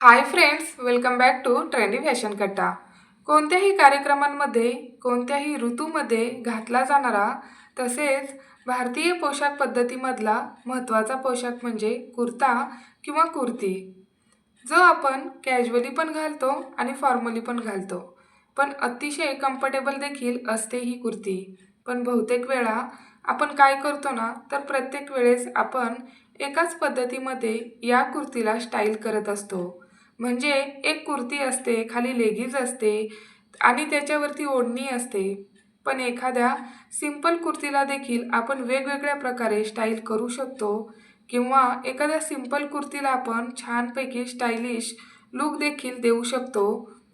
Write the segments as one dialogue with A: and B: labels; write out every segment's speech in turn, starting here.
A: Hi friends welcome back to trendy fashion कट्टा कोणत्याही कार्यक्रमांमध्ये कोणत्याही ऋतूमध्ये घातला जाणारा तसेच भारतीय पोशाख पद्धतीमधला महत्त्वाचा पोशाख म्हणजे कुर्ता किंवा कुर्ती. जो आपण कॅज्युअली पण घालतो आणि फॉर्मली पण घालतो. पण अतिशय कम्फर्टेबल देखील असते ही कुर्ती. पण बहुतेक वेळा आपण काय करतो ना तर प्रत्येक वेळेस आपण एकाच पद्धतीमध्ये या कुर्तीला स्टाईल करत असतो. म्हणजे एक कुर्ती असते खाली लेगीज असते आणि त्याच्यावरती ओढणी असते. पण एखाद्या सिंपल कुर्तीला देखील आपण वेगवेगळ्या प्रकारे स्टाईल करू शकतो किंवा एखाद्या सिंपल कुर्तीला आपण छानपैकी स्टायलिश लुक देखील देऊ शकतो.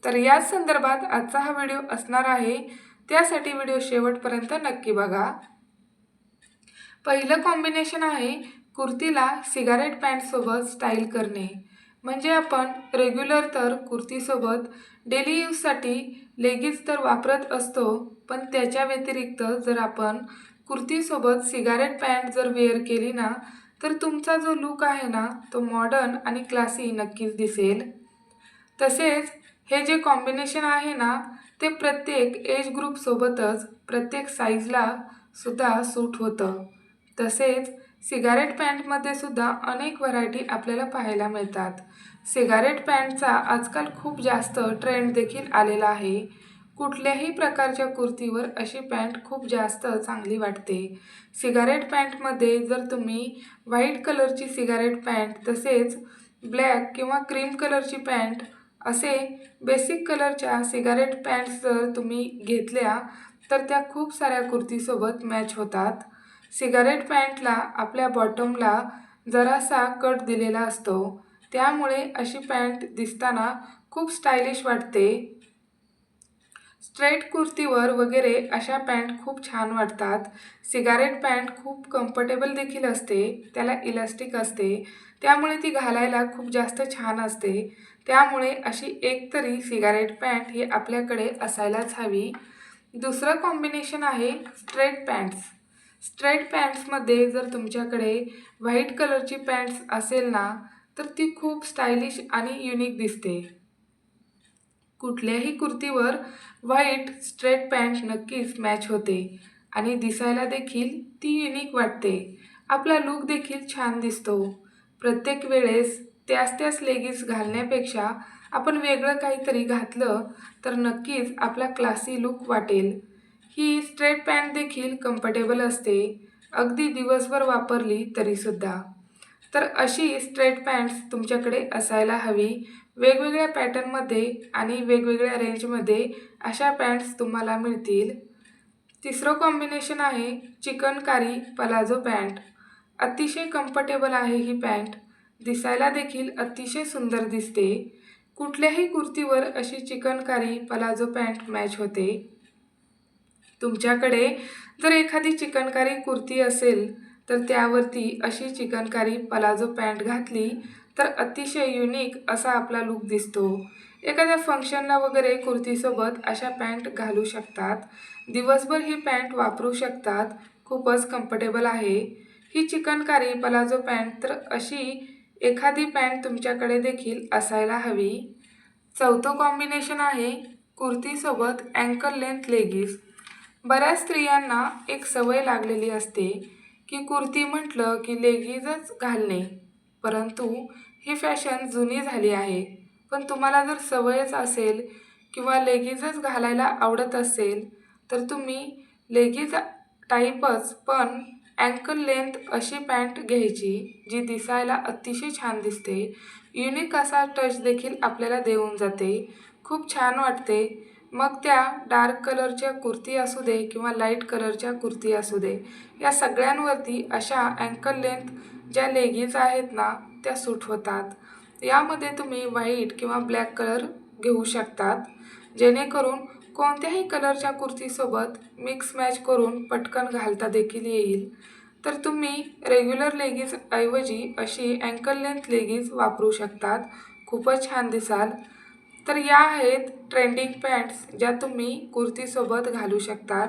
A: तर याच संदर्भात आजचा हा व्हिडिओ असणार आहे. त्यासाठी व्हिडिओ शेवटपर्यंत नक्की बघा. पहिलं कॉम्बिनेशन आहे कुर्तीला सिगारेट पॅन्टसोबत स्टाईल करणे. म्हणजे आपण रेग्युलर तर कुर्तीसोबत डेली यूजसाठी लेगीज तर वापरत असतो पण त्याच्या व्यतिरिक्त जर आपण कुर्तीसोबत सिगारेट पॅन्ट जर वेअर केली ना तर तुमचा जो लुक आहे ना तो मॉडर्न आणि क्लासी नक्कीच दिसेल. तसेच हे जे कॉम्बिनेशन आहे ना ते प्रत्येक एज ग्रुपसोबतच प्रत्येक साईजला सुद्धा सूट होतं. तसेच सिगारेट पॅन्टमध्ये सुद्धा अनेक व्हरायटी आपल्याला पाहायला मिळतात. सिगारेट पॅन्टचा आजकाल खूप जास्त ट्रेंड देखील आलेला आहे. कुठल्याही प्रकारच्या कुर्तीवर अशी पॅन्ट खूप जास्त चांगली वाटते. सिगारेट पॅन्टमध्ये जर तुम्ही व्हाईट कलरची सिगारेट पॅन्ट तसेच ब्लॅक किंवा क्रीम कलरची पॅन्ट असे बेसिक कलरच्या सिगारेट पॅन्ट्स जर तुम्ही घेतल्या तर त्या खूप साऱ्या कुर्तीसोबत मॅच होतात. सिगारेट पॅन्टला आपल्या बॉटमला जरासा कट दिलेला असतो. त्यामुळे अशी पॅन्ट दिसताना खूप स्टायलिश वाटते. स्ट्रेट कुर्तीवर वगैरे अशा पॅन्ट खूप छान वाटतात. सिगारेट पॅन्ट खूप कम्फर्टेबल देखील असते. त्याला इलास्टिक असते. त्यामुळे ती घालायला खूप जास्त छान असते. त्यामुळे अशी एक तरी सिगारेट पॅन्ट ही आपल्याकडे असायलाच हवी. दुसरं कॉम्बिनेशन आहे स्ट्रेट पॅन्ट्स. स्ट्रेट पॅन्ट्समध्ये जर तुमच्याकडे व्हाईट कलरची पॅन्ट्स असेल ना तर ती खूप स्टायलिश आणि युनिक दिसते. कुठल्याही कुर्तीवर व्हाईट स्ट्रेट पॅन्ट नक्कीच मॅच होते आणि दिसायला देखील ती युनिक वाटते. आपला लूक देखील छान दिसतो. प्रत्येक वेळेस त्याच त्याच लेगिन्स घालण्यापेक्षा आपण वेगळं काहीतरी घातलं तर नक्कीच आपला क्लासी लूक वाटेल. ही स्ट्रेट पॅन्ट देखील कम्फर्टेबल असते. अगदी दिवसभर वापरली तरीसुद्धा. तर अशी स्ट्रेट पॅन्ट्स तुमच्याकडे असायला हवी. वेगवेगळ्या पॅटर्नमध्ये आणि वेगवेगळ्या रेंजमध्ये अशा पॅन्ट्स तुम्हाला मिळतील. तिसरं कॉम्बिनेशन आहे चिकनकारी पलाझो पॅन्ट अतिशय कम्फर्टेबल आहे ही पॅन्ट दिसायला देखील अतिशय सुंदर दिसते. कुठल्याही कुर्तीवर अशी चिकनकारी पलाझो पॅन्ट मॅच होते. तुमच्याकडे जर एखादी चिकनकारी कुर्ती असेल तर त्यावरती अशी चिकनकारी पलाझो पॅन्ट घातली तर अतिशय युनिक असा आपला लुक दिसतो. एखाद्या फंक्शनला वगैरे कुर्तीसोबत अशा पॅन्ट घालू शकतात. दिवसभर ही पॅन्ट वापरू शकतात. खूपच कम्फर्टेबल आहे. ही चिकनकारी पलाझो पॅन्ट तर अशी एखादी पॅन्ट तुमच्याकडे देखील असायला हवी. चौथं कॉम्बिनेशन आहे कुर्तीसोबत अँकल लेंथ लेगीज बऱ्याच स्त्रियांना एक सवय लागलेली असते की कुर्ती म्हटलं की लेगीजच घालणे. परंतु ही फॅशन जुनी झाली आहे. पण तुम्हाला जर सवयच असेल किंवा लेगीजच घालायला आवडत असेल तर तुम्ही लेगीज टाईपच पण अँकल लेंथ अशी पॅन्ट घ्यायची जी दिसायला अतिशय छान दिसते. युनिक असा टच देखील आपल्याला देऊन जाते. खूप छान वाटते. मग त्या डार्क कलरच्या कुर्ती असू दे किंवा लाइट कलरच्या कुर्ती असू दे या सगळ्यांवरती अशा अँकल लेंथ ज्या लेगीज आहेत ना त्या सूट होतात. यामध्ये तुम्ही व्हाईट किंवा ब्लॅक कलर घेऊ शकतात. जेणेकरून कोणत्याही कलरच्या कुर्तीसोबत मिक्स मॅच करून पटकन घालता देखील येईल. तर तुम्ही रेग्युलर लेगीज ऐवजी अशी अँकल लेंथ लेगीज वापरू शकतात. खूपच छान दिसाल. तर या आहेत ट्रेंडिंग पॅन्ट्स ज्या तुम्ही कुर्तीसोबत घालू शकतात.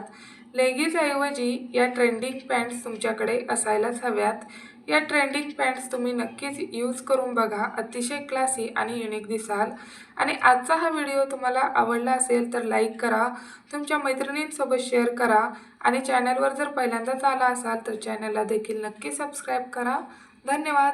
A: लेगीजऐवजी या ट्रेंडिंग पॅन्ट्स तुमच्याकडे असायलाच हव्यात. या ट्रेंडिंग पॅन्ट्स तुम्ही नक्कीच यूज करून बघा. अतिशय क्लासी आणि युनिक दिसाल. आणि आजचा हा व्हिडिओ तुम्हाला आवडला असेल तर लाईक करा. तुमच्या मैत्रिणींसोबत शेअर करा. आणि चॅनलवर जर पहिल्यांदाच आला असाल तर चॅनलला देखील नक्की सबस्क्राईब करा. धन्यवाद.